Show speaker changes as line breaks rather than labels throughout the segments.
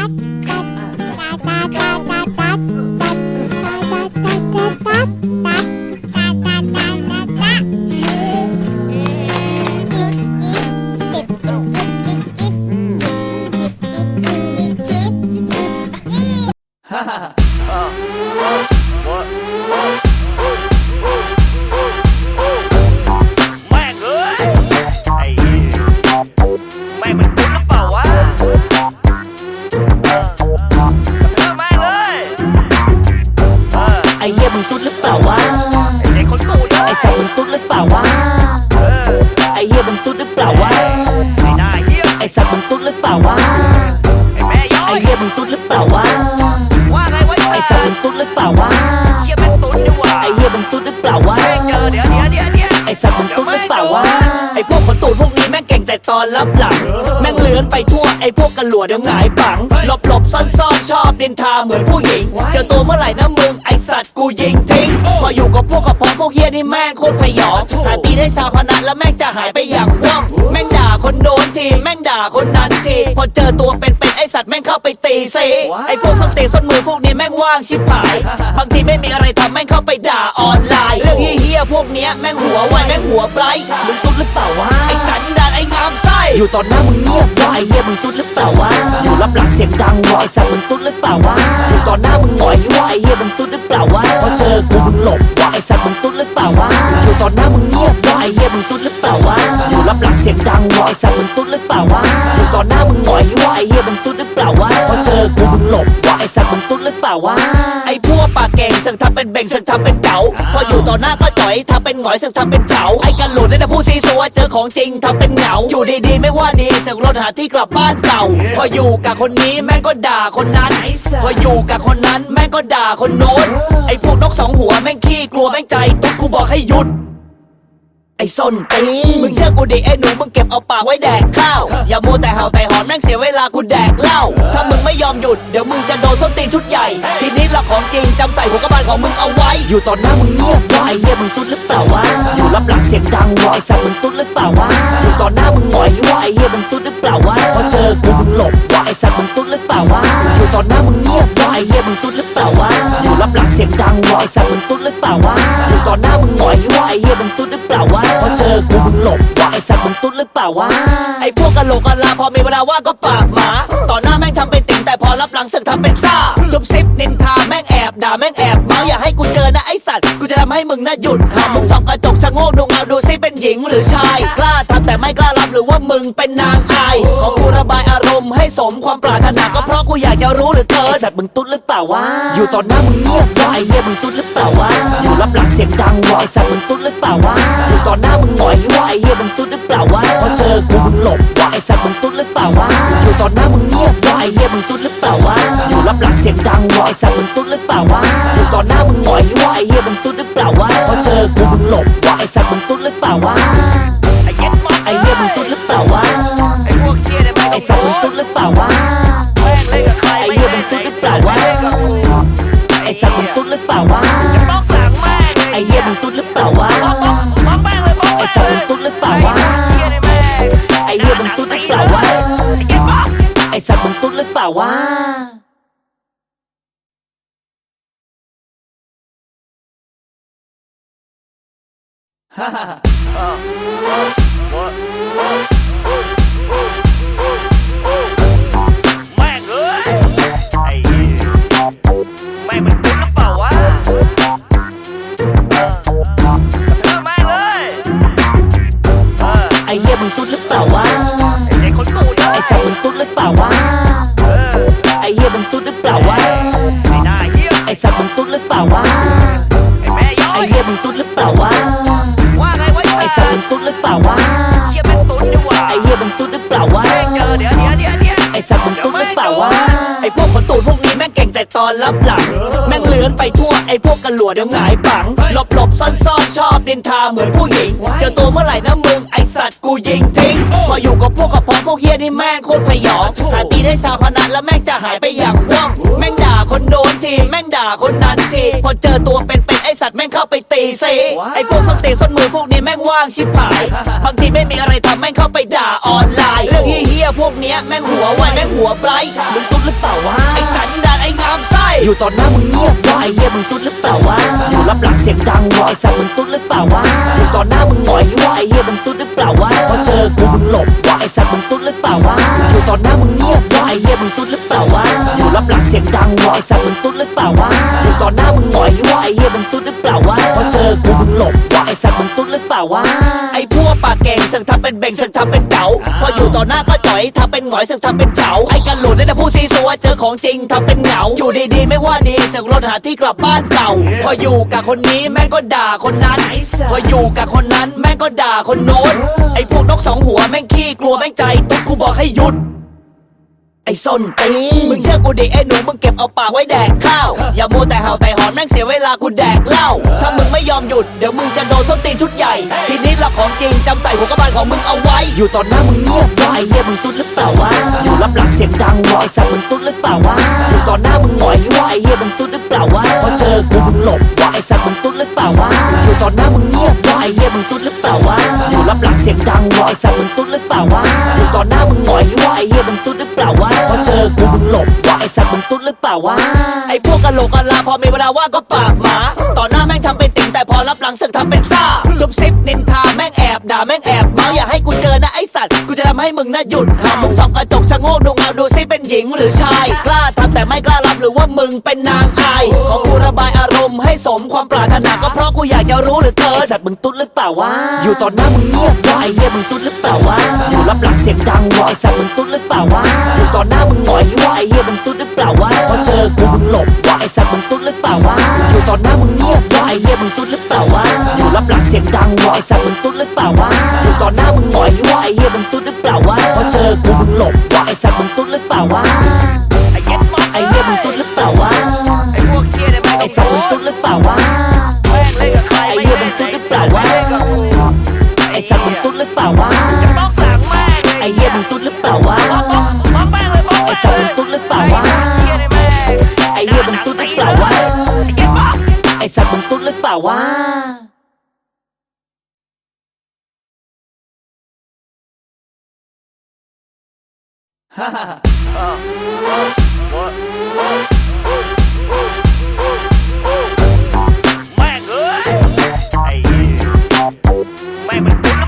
da da da da da da ต่
ตอ
น
รับหลัง แม่งเลื้อนไปทั่วไอ้พวกกันหลัวเดี๋ยวหงายปัง หลบหลบซ่อนซ่อนชอบดินทาเหมือนผู้หญิง เจอตัวเมื่อไหร่นะมึงไอสัตว์กูยิงทิ้ง พออยู่กับพวกกับพอพวกเฮียนี่แม่งโคตรพยองหาตีได้ชาวพนันแล้วแม่งจะหายไปอย่างว่องแม่งด่าคนโน้นทีแม่งด่าคนนั้นทีพอเจอตัวเป็นเป็นๆไอ้สัตว์แม่งเข้าไปตีซีไอ้พวกส้นตีนส้นมือพวกนี้แม่งว่างชิบหาย บางทีไม่มีอะไรทำแม่งเข้าไปด่าออนไลน์ เรื่องเฮี้ยๆพวกเนี้ยแม่งหัวไวแม่งหัวไบรท์มึงตุ๊ดหรือเปล่าวะไอ้สันดานไอ้งามไส้อยู่ตอนหน้ามึงเงียบวะไอ้เหี้ยมึงตุ๊ดหรือเปล่าวะอยู่รับหลังเสียงดังวะไอ้สัตว์มึงตุ๊ดหรือเปล่าวะอยู่ตอนหน้ามึงหงอยวะไอ้เหี้ยมึงตุ๊ดหรือเปล่าวะพอเจอกูมึงหลบวะไอสัตว์มึงตุ๊ดหรือเปล่าวะอยู่ตอนหน้ามึงเงียบวะไอเหี้ยมึงตุ๊ดหรือเปล่าวะอยู่รับหลังเสียงดังวะไอสัตว์มึงตุ๊ดหรือเปล่าวะอยู่ตอนหน้ามึงหงอยวะไอเหี้ยมึงตุ๊ดหรือเปล่าวะพอเจอกูมึงหลบวะไอสัตว์มึงตุ๊ดหรือเปล่าวะไอ เก่งสึกทำเป็นเบ่งสึกทำเป็นเก๋าพออยู่ต่อหน้าก็จ่อยทำเป็นหงอยสึกทำเป็นเฉาไอ้กันหลุดได้แต่พูดซีซัวเจอของจริงทำเป็นเหงาอยู่ดีๆไม่ว่าดีสึกรถหาที่กลับบ้านเก่า พออยู่กับคนนี้แม่งก็ด่าคนนั้น พออยู่กับคนนั้นแม่งก็ด่าคนโน้นไอ้พวกนกสองหัวแม่งขี้กลัวแม่งใจตุ๊กกูบอกให้หยุด ไอ้ส้นตีนมึงเชื่อกูดิไอ้หนูมึงเก็บเอาปากไว้แดกข้าว อย่ามัวแต่เห่าแต่หอนแม่งเสียเวลากูแดกเหล้าถ้ามึงไม่ยอมหยุดเดี๋ยวมึงจะโดนส้นตีนชุดใหญ่ ทีนี้ละของจริงจำใส่หัวกระบาลของมึงเอาไว้ อยู่ตอนหน้ามึงเงียบวะไอ้เหี้ยมึงตุ๊ดหรือเปล่าวะอยู่รับหลังเสียงดังวะไอ้สัตว์มึงตุ๊ดหรือเปล่าวะอยู่ตอนหน้ามึงหงอยวะไอ้เหี้ยมึงตุ๊ดหรือเปล่าวะพอเจอกูมึงหลบวะไอ้สัตว์มึงตุ๊ดหรือเปล่าวะอยู่ตอนหน้ามึงเงียบวะไอ้เหี้ยมึงตุ๊ดหรือเปล่าวะอยู่รับหลังเสียงดังวะไอ้สัตว์มึงตุ๊ดหรือเปล่าวะอยู่ตอนหน้ามึงหงอยวะไอ้เหี้ยมึงตุ๊ดหรือเปล่าวะพอ สัตว์มึงตุ๊ดหรือเปล่าวะไอ้พวกกะโหลกกะลาพอมีเวลาว่างก็ปากหมาต่อหน้าแม่งทำเป็นติ่งแต่พอรับหลังสึกทำเป็นซ่าซุบซิบนินทาแม่งแอบด่าแม่งแอบเมาอย่าให้กูเจอนะไอ้สัตว์กูจะทำให้มึงน่ะหยุดหามึงส่องกระจกชะโงกดูเงาดูซิเป็นหญิงหรือชาย แต่ไม่กล้ารับหรือว่ามึงเป็นนางอายขอกูระบายอารมณ์ให้สมความปรารถนาก็เพราะกูอยากจะรู้เหลือเกินไอ้สัตว์มึงตุ๊ดหรือเปล่าวะอยู่ตอนหน้ามึงเงียบวะไอ้เหี้ยมึงตุ๊ดหรือเปล่าวะอยู่รับหลังเสียงดังวะไอ้สัตว์มึงตุ๊ดหรือเปล่าวะอยู่ตอนหน้ามึงหงอยวะไอ้เหี้ยมึงตุ๊ดหรือเปล่าวะพอเจอกูมึงหลบวะไอ้สัตว์มึงตุ๊ดหรือเปล่าวะอยู่ตอนหน้ามึงเงียบวะไอ้เหี้ยมึงตุ๊ดหรือเปล่าวะอยู่รับหลังเสียงดังวะไอ้สัตว์มึงตุ๊ดหรือเปล่าวะอยู่ตอนหน้ามึงหงอยวะไอ้เหี้ยมึงตุ๊ดหรือเปล่าวะพอเจอกูมึงหลบวะไอ้สัตว์มึงตุ๊ดหรือเปล่าวะ สัตว์มึงตุ๊ดหรือเปล่าวะ
แม่งเล่นกับใคร
ไอ้เหี้ยมึงตุ๊ดหรือเปล่าวะไอ้สัตว์มึงตุ๊ดหรือเปล่าวะ
ม็อกหลังแม่ง
ไอ้เหี้ยมึงตุ๊ดหรือเปล่าวะ
ม็อกม็อกม็อกแม่งเลยม็อก
ไอ้สัตว์มึงตุ๊ดหรือเปล่าวะ
ไอ้เหี้ยเนี่ยแม่ง
ไอ้เหี้ยมึงตุ๊ดหรือเปล่าวะ
ไอ้เย็ดม็อก
ไอ้สัตว์มึงตุ๊ดหรือเปล่าวะ
แมึงตุ๊
ดหรือเปล่าวะ
ไอ้เด็กคนตูดเลย
ไอ้สัตว์มึงตุ๊ดหรือเปล่าวะ
เออ
ไอ้เหี้ยมึงตุ๊ดหรือเปล่าวะ
ไอ้หน้าเหี้ย
ไอ้สัตว์มึงตุ๊ดหรือเปล่าวะ
ไอ้แม่ย้อ
ไอ้
ย
เหี้ยมึงตุ๊ดหรือเปล่าวะ
ว่าไงวะ
ไอ้สัตว์มึงตุ๊ดหรือเปล่าวะ
เหี้ยแม่งตุ้นดีกว่า
ไอ้เหี้ยมึงตุ๊ดหรือเปล่าวะ
แม่งเจอเดี๋ยวเดี๋ยวเดี๋ยวเดี๋ยว
ไอ้สัตว์มึงตุ๊ดหรือเปล่าวะไอ้พวกคนตูดพวกนี้แม่งเก่งแต่ตอนรับหลังแม่งเลื้อนไปทั่วไอ้พวกกันหลัวเดี๋ยวหงายปังหลบหลบซ่อนซ่อนชอบดินทาเหมือนผู้หญิงเจอตัวเมื่อไหร่นะมึงไอ้ สัตว์กูยิงทิ้ง พออยู่กับพวกกับพอพวกเฮียนี่แม่งโคตรพยองหาตีได้ชาวพนันแล้วแม่งจะหายไปอย่างว่องแม่งด่าคนโน้นทีแม่งด่าคนนั้นทีพอเจอตัวเป็นเป็นไอสัตว์แม่งเข้าไปตีสิไอพวกส้นตีนส้นมือพวกนี้แม่งว่างชิบหาย บางทีไม่มีอะไรทำแม่งเข้าไปด่าออนไลน์เรื่องเฮี้ยๆพวกเนี้ยแม่งหัวไวแม่งหัวไบรท์มึงตุ๊ดหรือเปล่าวะไอสันดานไองามไส้อยู่ตอนหน้ามึงเงียบวะไอเฮี้ยมึงตุ๊ดหรือเปล่าวะอยู่รับหลังเสียงดังวะไอสัตว์มึงตุ๊ดหรือเปล่าวะอยู่ตอนหน้ามึง มึงตุ๊ดหรือเปล่าวะพอเจอกูมึงหลบวะไอสัตว์มึงตุ๊ดหรือเปล่าวะอยู่ตอนหน้ามึงเงียบวะไอเฮี้ยมึงตุ๊ดหรือเปล่าวะอยู่รับหลังเสียงดังวะไอสัตว์มึงตุ๊ดหรือเปล่าวะอยู่ตอนหน้ามึงหงอยวะไอเฮี้ยมึงตุ๊ดหรือเปล่าวะพอเจอกูมึงหลบวะไอสัตว์มึงตุ๊ดหรือเปล่าวะไอพ ปากเก่งสึกทำเป็นเบ่งสึกทำเป็นเก๋าพออยู่ต่อหน้าก็จ่อยทำเป็นหงอยสึกทำเป็นเฉาไอกันหลุดได้แต่พูดซีซัวเจอของจริงทำเป็นเหงาอยู่ดีๆไม่ว่าดีสึกรถหาที่กลับบ้านเก่า พออยู่กับคนนี้แม่งก็ด่าคนนั้น พออยู่กับคนนั้นแม่งก็ด่าคนโน้นไอพวกนกสองหัวแม่งขี้กลัวแม่งใจตุ๊กกูบอกให้หยุดไอ้ส้นตีนมึงเชื่อกูดิไอ้หนูมึงเก็บเอาปากไว้แดกข้าว อย่ามัวแต่เห่าแต่หอนแม่งเสียเวลากูแดกเหล้าถ้ามึงไม่ยอมหยุดเดี๋ยวมึงจะโดนส้นตีนชุดใหญ่ ทีนี้ละของจริงจำใส่หัวกระบาลของมึงเอาไว้ อยู่ตอนหน้ามึงเงียบวะไอ้เหี้ยมึงตุ๊ดหรือเปล่าวะอยู่รับหลังเสียงดังวะไอ้สัตว์มึงตุ๊ดหรือเปล่าวะอยู่ตอนหน้ามึงหงอยวะไอ้เหี้ยมึงตุ๊ดหรือเปล่าวะพอเจอกูมึงหลบวะไอ้สัตว์มึงตุ๊ดหรือเปล่าวะอยู่ตอนหน้ามึงเงียบวะไอ้เหี้ยมึงตุ๊ดหรือเปล่าวะอยู่รับหลังเสียงดังวะไอ้สัตว์มึงตุ๊ดหรือเปล่าวะอยู่ตอนหน้ามึงหงอยวะไอ้เหี้ยมึงตุ๊ดหรือเปล่าวะ สัตว์มึงตุ๊ดหรือเปล่าวะไอ้พวกกะโหลกกะลาพอมีเวลาว่างก็ปากหมาต่อหน้าแม่งทำเป็นติ่งแต่พอรับหลังสึกทำเป็นซ่าซุบซิบนินทาแม่งแอบด่าแม่งแอบ ให้กูเจอนะไอ้สัตว์ กูจะทำให้มึงน่าหยุดหามึงส่องกระจกชะโงกดูเงาดูซิเป็นหญิงหรือชาย กล้าทำแต่ไม่กล้ารับหรือว่ามึงเป็นนางอาย ขอกูระบายอารมณ์ให้สมความปรารถนาก็เพราะกูอยากจะรู้เหลือเกินไอ้สัตว์มึงตุ๊ดหรือเปล่าวะ อยู่ตอนหน้ามึงเงียบวะไอ้เหี้ยมึงตุ๊ดหรือเปล่าวะ อยู่รับหลังเสียงดังวะไอ้สัตว์มึงตุ๊ดหรือเปล่าวะ อยู่ตอนหน้ามึงหงอยวะไอ้เหี้ยมึงตุ๊ดหรือเปล่าวะ พอเจอกูมึงหลบวะไอ้สัตว์มึงตุ๊ดหรือเปล่าวะ อยู่ตอนหน้ามึงเงียบวะไอ้เหี้ยมึงตุ๊ดหรือเปล่าวะอยู่ รับหลังเสียงดังวะไอ้สัตว์มึงตุ๊ดหรือเปล่าวะอยู่ตอนหน้ามึงหงอยวะไอ้เหี้ยมึงตุ๊ดหรือเปล่าวะพอเจอกูมึงหลบวะไอ้สัตว์มึงตุ๊ดหรือเปล่าวะ
แม่ง
เอ้ยไอ้เหี้
ยแม่ง
มั
น
ตุ้
น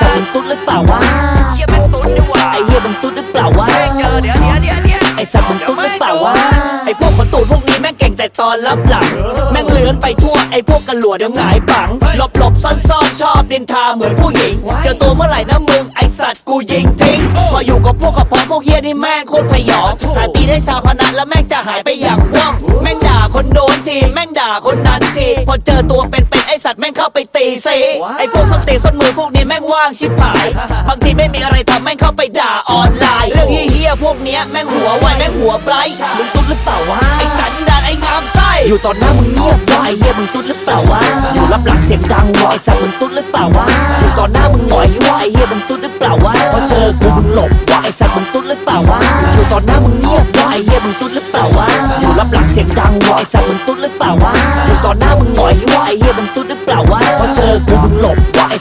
สัตว์มึงตุ๊ดหรือเปล่าวะ
เหี้
ย
แม่
งตุ้
นดีกว่า
ไอ้เหี้ยมึงตุ๊ดหรือเปล่าวะ
แม่งเจอเดี๋ยวเดี๋ยวเดี๋ยวเดี๋ยว
ไอ้สัตว์มึงตุ๊ดหรือเปล่าวะไอ้พวกคนตูดพวกนี้แม่งเก่งแต่ตอนรับหลัง แม่งเลื้อนไปทั่วไอ้พวกกันหลัวเดี๋ยวหงายปังหลบหลบซ่อนซ่อนชอบนินทาเหมือนผู้หญิง เจอตัวเมื่อไหร่นะมึงไอ้สัตว์กูยิงทิ้งพออยู่กับพวกกับพอพวกเฮียนี่แม่งโคตรพยองหาตีได้ชาวพนันแล้วแม่งจะหายไปอย่างว่องแม่งด่าคนโดนทีแม่งด่าคนนั้นทีพอเจอตัวเป็นเป็นไอ้ สัตว์แม่งเข้าไปตีสิไอ้พวกส้นตีนส้นมือพวกนี้แม่งว่างชิบหาย บางทีไม่มีอะไรทำแม่งเข้าไปด่าออนไลน์ เรื่องเฮี้ยๆพวกเนี้ยแม่งหัวไวแม่งหัวไบรท์มึงตุ๊ดหรือเปล่าวะไอ้สันดานไอ้งามไส้อยู่ตอนหน้ามึงเงียบวะไอ้เหี้ยมึงตุ๊ดหรือเปล่าวะอยู่รับหลังเสียงดังวะไอ้สัตว์มึงตุ๊ดหรือเปล่าวะอยู่ตอนหน้ามึงหงอยวะไอ้เหี้ยมึงตุ๊ดหรือเปล่าวะพอเจอกูมึงหลบวะไอ้สัตว์มึงตุ๊ดหรือเปล่าวะอยู่ตอนหน้ามึงเงียบวะไอ้เหี้ยมึงตุ๊ดหรือเปล่าวะอยู่รับหลังเสียงดังวะไอ้สัตว์มึงตุ๊ด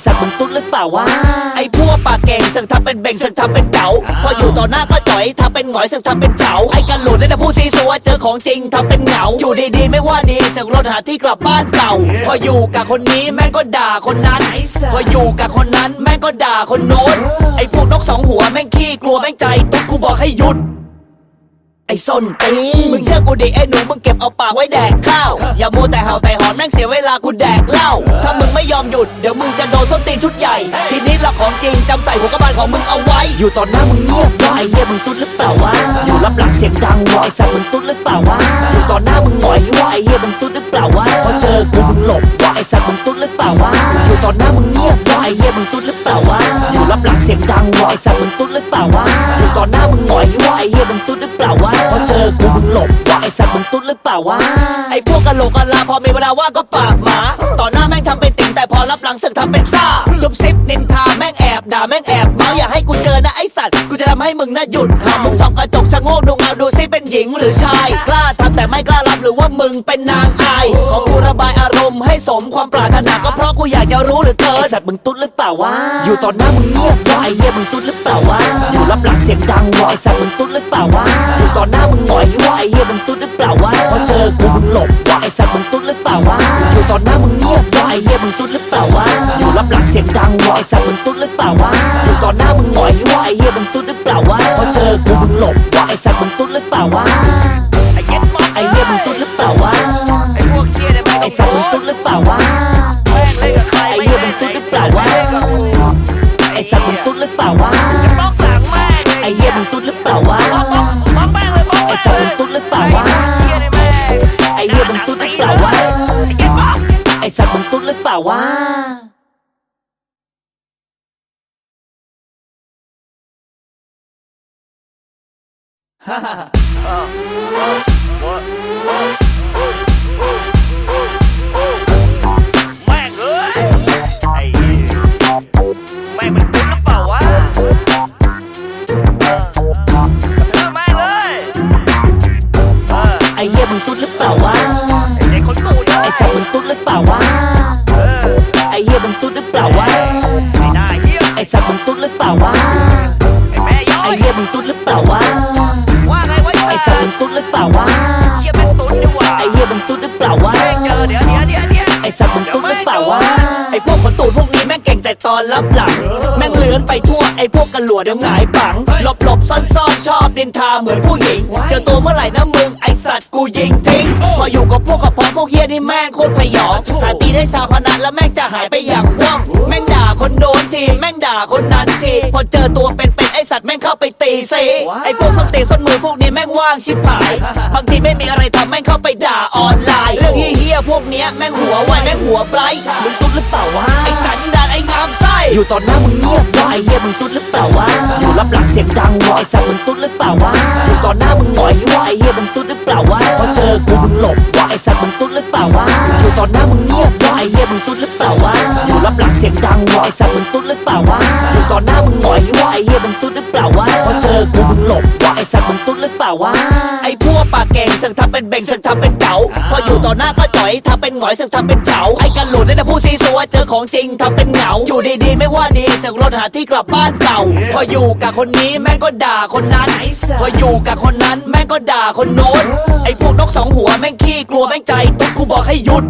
สัตว์มึงตุ๊ดหรือเปล่าวะไอ้พวกปากเก่งสึกทำเป็นเบ่งสึกทำเป็นเก๋าพออยู่ต่อหน้าก็จ่อยทำเป็นหงอยสึกทำเป็นเฉาไอ้กันหลุดได้แต่พูดซีซัวเจอของจริงทำเป็นเหงาอยู่ดีๆไม่ว่าดีสึกรถหาที่กลับบ้านเก่าพออยู่กับคนนี้แม่งก็ด่าคนนั้นพออยู่กับคนนั้นแม่งก็ด่าคนโน้นไอ้พวกนกสองหัวแม่งขี้กลัวแม่งใจตุ๊กกูบอกให้หยุดไอ้ส้นตีนมึงเชื่อกูดิไอ้หนูมึงเก็บเอาปากไว้แดกข้าวอย่ามัวแต่เห่าแต่ากูแดกเหล้าถ้ามึงไม่ยอมหยุดเดี๋ยวมึงจะโดนส้นตีนชุดใหญ่ ทีนี้ละของจริงจำใส่หัวกระบาลของมึงเอาไว้ อยู่ตอนหน้ามึงเงียบวะไอ้เหี้ยมึงตุ๊ดหรือเปล่าวะอยู่รับหลังเสียงดังวะไอ้สัตว์มึงตุ๊ดหรือเปล่าวะอยู่ตอนหน้ามึงหงอยวะไอ้เหี้ยมึงตุ๊ดหรือเปล่าวะพอเจอกูมึงหลบวะไอ้สัตว์มึงตุ๊ดหรือเปล่าวะอยู่ตอนหน้ามึงเงียบวะไอ้เหี้ยมึงตุ๊ดหรือเปล่าวะอยู่รับหลังเสียงดังวะไอสัตว์มึงตุ๊ดหรือเปล่าวะอยู่ตอนหน้ามึงหงอยวะไอเหี้ยมึงตุ๊ดหรือเปล่าวะพอเจอกูมึงหลบวะ ไอสัตว์มึงตุ๊ดหรือเปล่าวะไอพวกกะโหลกกะลาพอมีเวลาว่างก็ปากหมา ต่อหน้าแม่งทำเป็นติ่งแต่พอรับหลังสึกทำเป็นซ่าซุบซิบนินทาแม่งแอบด่าแม่งแอบเมาอย่าให้กูเจอนะไอสัตว์กูจะทำให้มึงน่าหยุดหามึงส่องกระจกชะโงกดูเงาดูซิเป็นหญิงหรือชายกล้าทำแต่ไม่กล้ารับหรือว่ามึงเป็นนางอายขอกู ให้สมความปรารถนาก็เพราะกูอยากจะรู้เหลือเกินไอสัตว์มึงตุ๊ดหรือเปล่าวะอยู่ตอนหน้ามึงเงียบวะไอเหี้ยมึงตุ๊ดหรือเปล่าวะอยู่รับหลังเสียงดังวะไอสัตว์มึงตุ๊ดหรือเปล่าวะอยู่ตอนหน้ามึงหงอยวะไอเหี้ยมึงตุ๊ดหรือเปล่าวะพอเจอกูมึงหลบวะไอสัตว์มึงตุ๊ดหรือเปล่าวะอยู่ตอนหน้ามึงเงียบวะไอเหี้ยมึงตุ๊ดหรือเปล่าวะอยู่รับหลังเสียงดังวะไอสัตว์มึงตุ๊ดหรือเปล่าวะอยู่ตอนหน้ามึงหงอยวะไอเหี้ยมึงตุ๊ดหรือเปล่าวะพอเจอกูมึงหลบวะไอสัตว์มึงตุ๊ดหรือเปล่าวะ
ไอ้เย็ดมาก
ไอเหี้ยมึงตุ๊ดหรือเปล่าวะ
ไอ้พวกเหี้ยเนี่ยไม่
ไอ
ต้อง
สัตว์ เปล่าวะ
บ
ล็อ
กหลังแม่งเลย
ไอเหี้ยมึงตุ๊ดหรือเปล่าวะ
บล็อกบล็อกบล็อกแม่งเลยบล็อก
ไอ้สัตว์มึงตุ๊ดหรือเปล่าวะ
ไอ้เหี้ยเนี่ยแม่ง
ไอเหี้ยมึงตุ๊ดหรือเปล่าวะ
ไอ้เหี้ยบล็อก
ไอสัตว์มึงตุ๊ดหรือเปล่าวะ
แไอ
พวกขนตูดพวกนี้แม่งเก่งแต่ตอนรับหลัง แม่งเลื้อนไปทั่วไอพวกกระหลัวเดี๋ยวหงายปังหลบหลบซ่อนซ่อนชอบดินทาเหมือนผู้หญิง เจอตัวเมื่อไหร่นะมึงไอสัตว์กูยิงทิ้งออยู่กับพวกกับพ้องพวกเฮียนี่แม่งโคตรพยองหาตีนให้ชาวคณะแล้วแม่งจะหายไปอย่างว่องแม่งด่าคนโดนที แม่งด่าคนนั้นที พอเจอตัวเป็นเป็นไอสัตว์แม่งเข้าไปตีซีไอพวกส้นตีนส้นมือพวกนี้แม่งว่างชิบหาย บางทีไม่มีอะไรทำแม่งเข้าไปด่าออนไลน์ เรื่องเฮี้ยๆพวกเนี้ยแม่งหัวไวแม่งหัวไบรท์มึงตุ๊ดหรือเปล่าวะไอสันดานไองามไส้อยู่ตอนหน้ามึงเงียบวะไอเหี้ยมึงตุ๊ดหรือเปล่าวะอยู่รับหลังเสียงดังวะไอสัตว์มึงตุ๊ดหรือเปล่าวะอยู่ตอนหน้ามึงหงอยวะไอเหี้ยมึงตุ๊ดหรือเปล่าวะพอเจอกูมึงหลบวะไอสัตว์มึงตุ๊ดหรือเปล่าวะอยู่ตอนหน้ามึงเงียบว่าไอเหี้ยมึงตุ๊ดหรือเปล่าวะอยู่รับหลังเสียงดังวะไอสัตว์มึงตุ๊ดหรือเปล่าวะอยู่ตอนหน้ามึงหงอยว่าไอเหี้ยมึงตุ๊ดหรือเปล่าวะพอเจอกูมึงหลบว่าไอสัตว์มึงตุ๊ดหรือเปล่าวะไอพวกปากเก่งสึกทำเป็นเบ่งสึกทำเป็นเก๋าพออยู่ต่อหน้าก็ อยทำเป็นหงอยสึกทำเป็นเฉาไอกันหลุดได้แต่พูดซีซัวเจอของจริงทำเป็นเหงา อยู่ดีๆไม่ว่าดีสึกรถหาที่กลับบ้านเก่า พออยู่กับคนนี้แม่งก็ด่าคนนั้น พออยู่กับคนนั้นแม่งก็ด่าคนโน้นไอพวกนกสองหัวแม่งขี้กลัวแม่งใจตุ๊ดกูบอกให้หยุด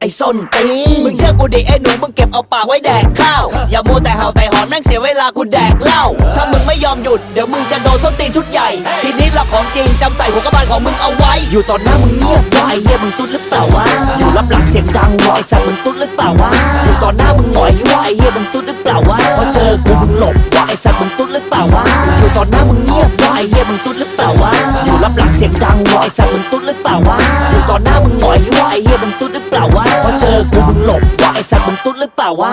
ไอ้ส้นตีนมึงเชื่อกูดิไอ้หนูมึงเก็บเอาปากไว้แดกข้าว อย่ามัวแต่เห่าแต่หอนแม่งเสียเวลากูแดกเหล้าถ้ามึงไม่ยอมหยุดเดี๋ยวมึงจะโดนส้นตีนชุดใหญ่ ทีนี้เราของจริงจำใส่หัวกระบาลของมึงเอาไว้ อยู่ตอนหน้ามึงเงียบวะไอ้เหี้ยมึงตุ๊ดหรือเปล่าวะอยู่รับหลังเสียงดังวะไอ้สัตว์มึงตุ๊ดหรือเปล่าวะอยู่ตอนหน้ามึงหงอยวะไอ้เหี้ยมึงตุ๊ดหรือเปล่าวะพอเจอกูมึงหลบวะ ไอสัตว์มึงตุ๊ดหรือเปล่าวะอยู่ตอนหน้ามึงเงียบวะไอเหี้ยมึงตุ๊ดหรือเปล่าวะอยู่รับหลังเสียงดังวะไอสัตว์มึงตุ๊ดหรือเปล่าวะอยู่ตอนหน้ามึงหงอยวะไอเหี้ยมึงตุ๊ดหรือเปล่าวะพอเจอกูมึงหลบวะไอสัตว์มึงตุ๊ดหรือเปล่าวะ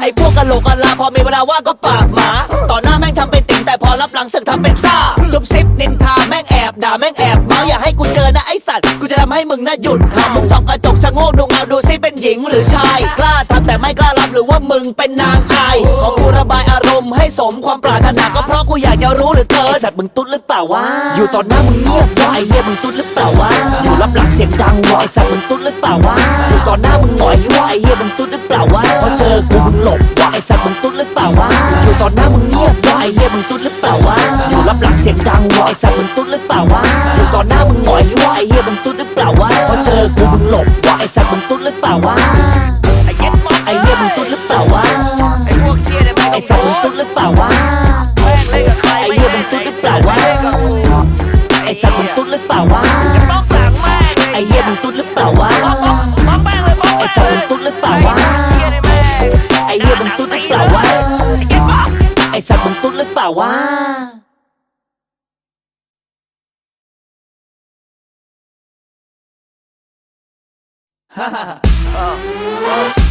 ไอพวกกะโหลกกะลาพอมีเวลาว่างก็ปากหมาต่อหน้าแม่งทำเป็นติ่งแต่พอรับหลังสึกทำเป็นซ่าซุบซิบนินทาแม่งแอบด่าแม่งแอบเมาอย่าให้กูเจอนะไอสัตว์กูจะทำให้มึงน่าหยุดหามึงส่องกระจกชะโงกดูเงาดู หญิงหรือชาย กล้าทำแต่ไม่กล้ารับหรือว่ามึงเป็นนางอายขอกูระบายอารมณ์ให้สมความปรารถนาก็เพราะกูอยากจะรู้เหลือเกินไอสัตว์มึงตุ๊ดหรือเปล่าวะอยู่ตอนหน้ามึงเงียบวะไอเหี้ยมึงตุ๊ดหรือเปล่าวะอยู่รับหลังเสียงดังวะไอสัตว์มึงตุ๊ดหรือเปล่าวะอยู่ตอนหน้ามึงหงอยวะไอเหี้ยมึงตุ๊ดหรือเปล่าวะพอเจอกูมึงหลบวะไอสัตว์มึงตุ๊ดหรือเปล่าวะอยู่ตอนหน้ามึงเงียบวะไอเหี้ยมึงตุ๊ดหรือเปล่าวะอยู่รับหลังเสียงดังวะไอสัตว์มึงตุ๊ดหรือเปล่าวะอยู่ตอนหน้ามึงหงอยวะไอเหี้ยมึงตุ๊ดหรือเปล่าวะพอเจอกูมึงหลบ วะไอสัตว์มึงตุ๊ดหรือเปล่าวะ
ไอ้เย็ดมาก
ไอเหี้ยมึงตุ๊ดหรือเปล่าวะ
ไอ้พวกเหี้ยเนี่ยไม่
ไอ
ต้อง
สัตว์มึงตุ๊ดหรือเปล่าวะ
แม่งเล่นกับใคร
ไอ้เหี้ยมึงตุ๊ดหรือเปล่าวะ
ไม่เล่นกับกู
ไอสัตว์มึงตุ๊ดหรือเปล่าวะ
บล็อกหลังแม่งเลย
ไอเหี้ยมึงตุ๊ดหรือเปล่าวะ
บล็อกบล็อกบล็อกแม่งเลยบล็อก
ไอสัตว์มึงตุ๊ดหรือเปล่าวะ
ไอ้เหี้ยเนี่ยแม่ง
ไอเหี้ยมึงตุ๊ดหรือเปล่าวะ
ไอ้เหี้ยบล็อก
ไอสัตว์มึงตุ๊ดหรือเปล่าวะ ฮ่าฮ่าฮ่า